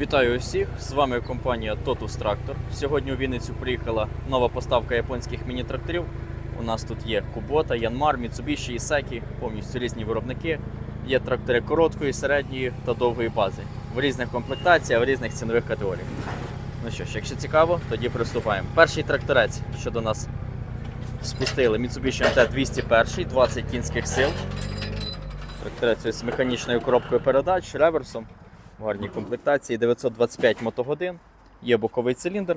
Вітаю усіх! З вами компанія Totus Tractor. Сьогодні у Вінницю приїхала нова поставка японських міні-тракторів. У нас тут є Kubota, Yanmar, Mitsubishi, Исeki, повністю різні виробники. Є трактори короткої, середньої та довгої бази в різних комплектаціях, в різних цінових категоріях. Ну що ж, якщо цікаво, тоді приступаємо. Перший тракторець, що до нас спустили, Mitsubishi MT 201, 20 кінських сил. Тракторець з механічною коробкою передач, реверсом в гарній комплектації 925 мотогодин. Є боковий циліндр,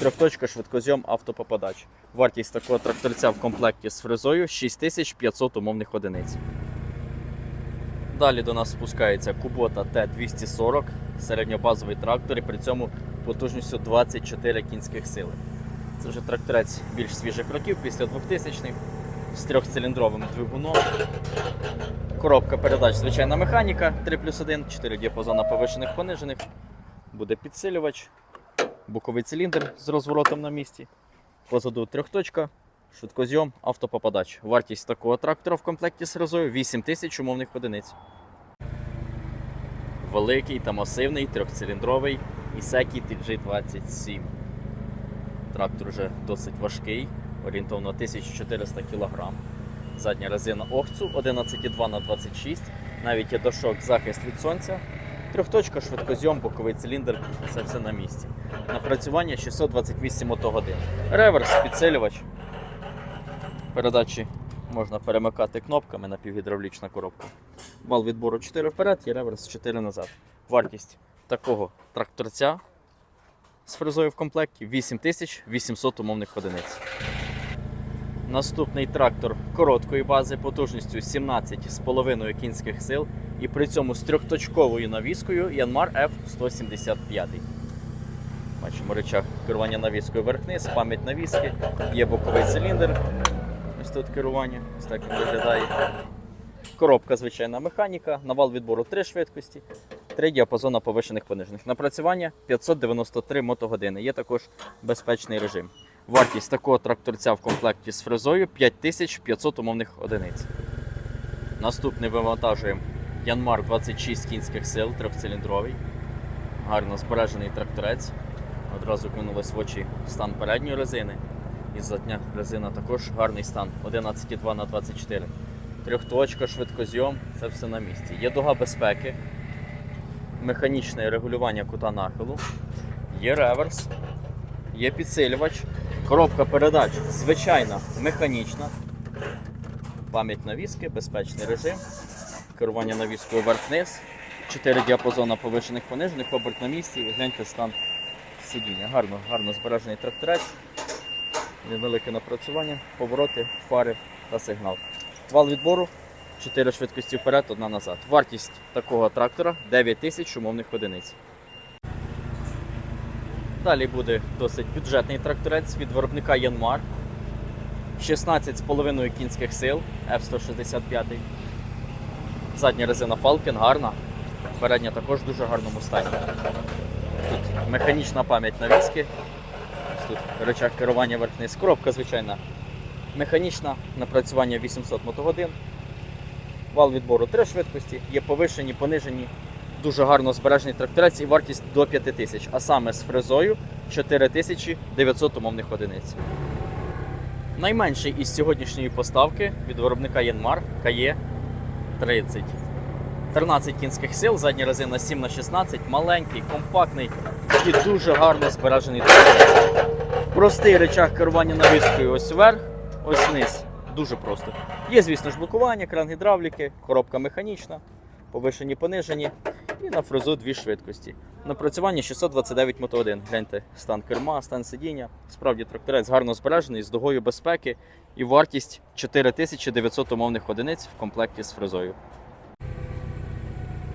трьохточка, швидкозйом, автопопадач. Вартість такого тракторця в комплекті з фрезою 6500 умовних одиниць. Далі до нас спускається Kubota T240, середньобазовий трактор і при цьому потужністю 24 кінських сили. Це вже тракторець більш свіжих років після 2000-х з трьохциліндровим двигуном. Коробка передач звичайна механіка 3 плюс 1, 4 діапазона повишених понижених. Буде підсилювач, боковий циліндр з розворотом на місці. Позаду трьохточка, швидкозйом, автопопадач. Вартість такого трактора в комплекті з резою 8 тисяч умовних одиниць. Великий та масивний трьохциліндровий Исeki TG27. Трактор вже досить важкий, орієнтовно 1400 кг. Задня резина Охцу 11,2 на 26 навіть є дошок захист від сонця. Трьохточка, швидкозйом, боковий циліндр, це все на місці. Напрацювання 628 мотогодин. Реверс, підсилювач. Передачі можна перемикати кнопками на півгідравлічна коробка. Вал відбору 4 вперед і реверс 4 назад. Вартість такого тракторця з фрезою в комплекті 8800 умовних одиниць. Наступний трактор короткої бази потужністю 17,5 кінських сил і при цьому з трьохточковою навіскою Yanmar F175. Бачимо рычаг керування навіскою вверх-вниз, пам'ять навіски, є боковий циліндр. Ось тут керування, ось так він виглядає. Коробка звичайна механіка, навал відбору 3 швидкості, 3 діапазона повишених понижених. Напрацювання 593 мотогодини. Є також безпечний режим. Вартість такого тракторця в комплекті з фрезою 5500 умовних одиниць. Наступний вивантажуємо Yanmar 26 кінських сил, трьохциліндровий. Гарно збережений тракторець. Одразу кинулись в очі стан передньої резини. І задня резина також гарний стан 11,2 на 24. Трьохточка, швидкозйом, це все на місці. Є дуга безпеки, механічне регулювання кута нахилу, є реверс, є підсилювач, коробка передач звичайна механічна, пам'ять навіски, безпечний режим, керування навіскою вверх-вниз, 4 діапазона повишених понижених, оберт на місці і гляньте стан сидіння. Гарно, гарно збережений тракторець, невелике напрацювання, повороти, фари та сигнал. Вал відбору 4 швидкості вперед, одна назад. Вартість такого трактора 9 тисяч умовних одиниць. Далі буде досить бюджетний тракторець від виробника Yanmar. 16,5 кінських сил F165. Задня резина Falcon гарна. Передня також в дуже гарному стані. Тут механічна пам'ять навіски. Ось Тут рычаг керування вверх-вниз. Коробка звичайна механічна, напрацювання 800 мотогодин. Вал відбору 3 швидкості, є повишені, понижені, дуже гарно збережений тракторець і вартість до 5 тисяч, а саме з фрезою 4900 умовних одиниць. Найменший із сьогоднішньої поставки від виробника Yanmar KE 30. 13 кінських сил, задня резина 7 на 16 маленький, компактний і дуже гарно збережений тракторець. Простий рычаг керування навіскою ось вверх, ось вниз. Дуже просто. Є, звісно ж, блокування, кран гідравліки, коробка механічна, повишені, понижені. І на фрезу дві швидкості. Напрацювання 629 мотогодин. Гляньте, стан керма, стан сидіння. Справді тракторець гарно збережений з дугою безпеки і вартість 4900 умовних одиниць в комплекті з фрезою.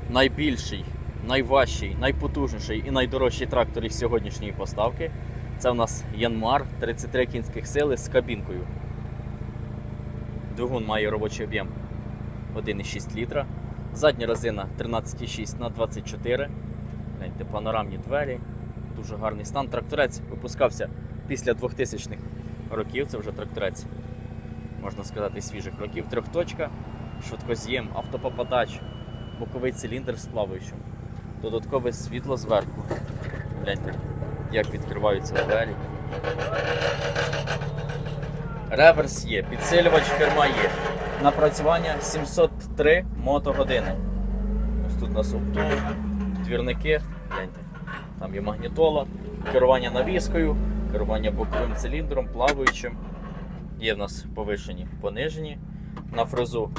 Найбільший, найважчий, найпотужніший і найдорожчий трактор із сьогоднішньої поставки це у нас Yanmar 33 кінських сили з кабінкою. Двигун має робочий об'єм 1,6 літра. Задня резина 13,6 на 24. Гляньте, панорамні двері. Дуже гарний стан. Тракторець випускався після 2000-х років. Це вже тракторець, можна сказати, свіжих років. Трьохточка, швидкоз'єм, автопопадач, боковий циліндр з плаваючим. Додаткове світло зверху. Гляньте, як відкриваються двері. Реверс є, підсилювач керма є. Напрацювання 703 мотогодини. Ось тут нас обтур, двірники, гляньте. Там є магнітола, керування навіскою, керування боковим циліндром, плаваючим. Є в нас повишені, понижені. На фрезу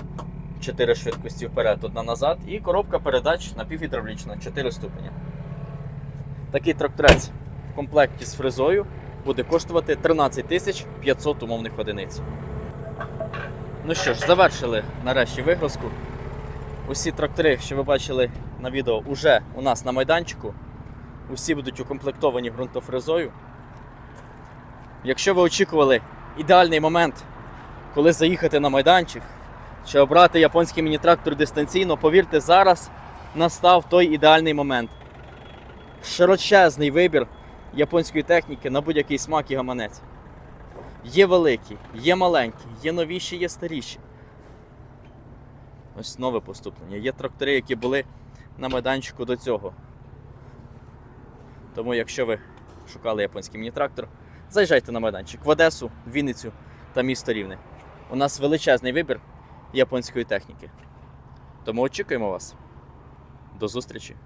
4 швидкості вперед, одна назад. І коробка передач напівгідравлічна, 4 ступеня. Такий тракторець в комплекті з фрезою буде коштувати 13 500 умовних одиниць. Ну що ж, завершили нарешті вигрузку. Усі трактори, що ви бачили на відео, уже у нас на майданчику. Усі будуть укомплектовані ґрунтофрезою. Якщо ви очікували ідеальний момент, коли заїхати на майданчик чи обрати японський міні-трактор дистанційно, повірте, зараз настав той ідеальний момент. Широчезний вибір японської техніки на будь-який смак і гаманець. Є великі, є маленькі, є новіші, є старіші. Ось нове поступлення. Є трактори, які були на майданчику до цього. Тому, якщо ви шукали японський міні-трактор, заїжджайте на майданчик в Одесу, Вінницю та місто Рівне. У нас величезний вибір японської техніки. Тому очікуємо вас. До зустрічі!